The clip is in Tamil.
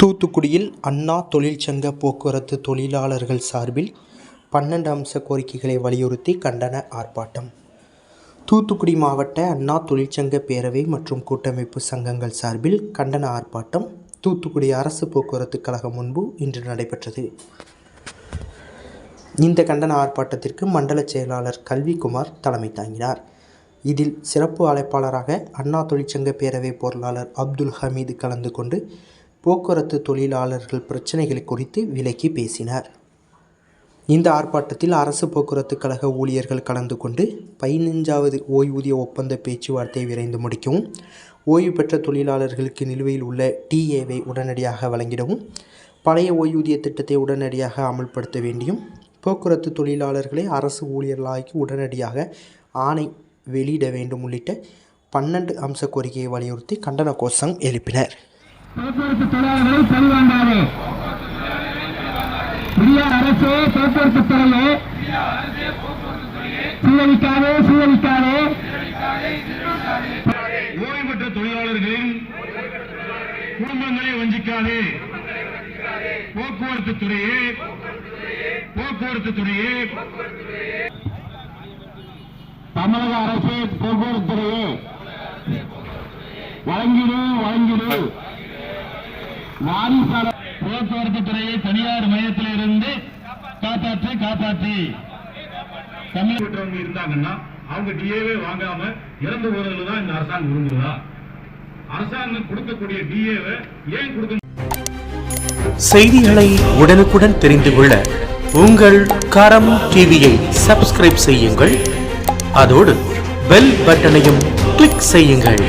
தூத்துக்குடியில் அண்ணா தொழிற்சங்க போக்குவரத்து தொழிலாளர்கள் சார்பில் பன்னெண்டு அம்ச கோரிக்கைகளை வலியுறுத்தி கண்டன ஆர்ப்பாட்டம். தூத்துக்குடி மாவட்ட அண்ணா தொழிற்சங்க பேரவை மற்றும் கூட்டமைப்பு சங்கங்கள் சார்பில் கண்டன ஆர்ப்பாட்டம் தூத்துக்குடி அரசு போக்குவரத்து கழகம் முன்பு இன்று நடைபெற்றது. இந்த கண்டன ஆர்ப்பாட்டத்திற்கு மண்டல செயலாளர் கல்விக்குமார் தலைமை தாங்கினார். இதில் சிறப்பு அழைப்பாளராக அண்ணா தொழிற்சங்க பேரவை பொருளாளர் அப்துல் ஹமீது கலந்து கொண்டு போக்குவரத்து தொழிலாளர்கள் பிரச்சனைகள் குறித்து விளக்கி பேசினார். இந்த ஆர்ப்பாட்டத்தில் அரசு போக்குவரத்து கழக ஊழியர்கள் கலந்து கொண்டு பதினைஞ்சாவது ஓய்வூதிய ஒப்பந்த பேச்சுவார்த்தையை விரைந்து முடிக்கவும் ஓய்வு பெற்ற தொழிலாளர்களுக்கு நிலுவையில் உள்ள டிஏவை உடனடியாக வழங்கிடவும் பழைய ஓய்வூதிய திட்டத்தை உடனடியாக அமல்படுத்த வேண்டியும் போக்குவரத்து தொழிலாளர்களை அரசு ஊழியர்களாக்கி உடனடியாக ஆணை வெளியிட வேண்டும் உள்ளிட்ட பன்னெண்டு அம்ச கோரிக்கையை வலியுறுத்தி கண்டன கோஷம் எழுப்பினர். போக்குவரத்து தொழிலாளர்களை பழிவாங்காதே இந்திய அரசு போக்குவரத்து துறையே சீரழிக்காதே சீரழிக்காதே ஓய்வு பெற்ற தொழிலாளர்களின் குடும்பங்களை வஞ்சிக்காதே. போக்குவரத்து துறையே. போக்குவரத்து துறையே. தமிழக அரசு போக்குவரத்து துறையே வழங்கிடு வழங்கிடு. வாரிசால போக்குவரத்து துறையை தனியார் மையத்தில் இருந்து காப்பாற்றி காப்பாற்றி. தமிழ் இருந்தாங்கன்னா அவங்க டிஏவே வாங்காம இறந்து போறதுல தான் இந்த அரசாங்கம் விரும்புதா? அரசாங்கம் கொடுக்கக்கூடிய டிஏவை ஏன் கொடுக்க செய்திகளை உடனுக்குடன் தெரிந்து கொள்ள உங்கள் கரம் டிவியை சப்ஸ்கிரைப் செய்யுங்கள். அதோடு பெல் பட்டனையும் கிளிக் செய்யுங்கள்.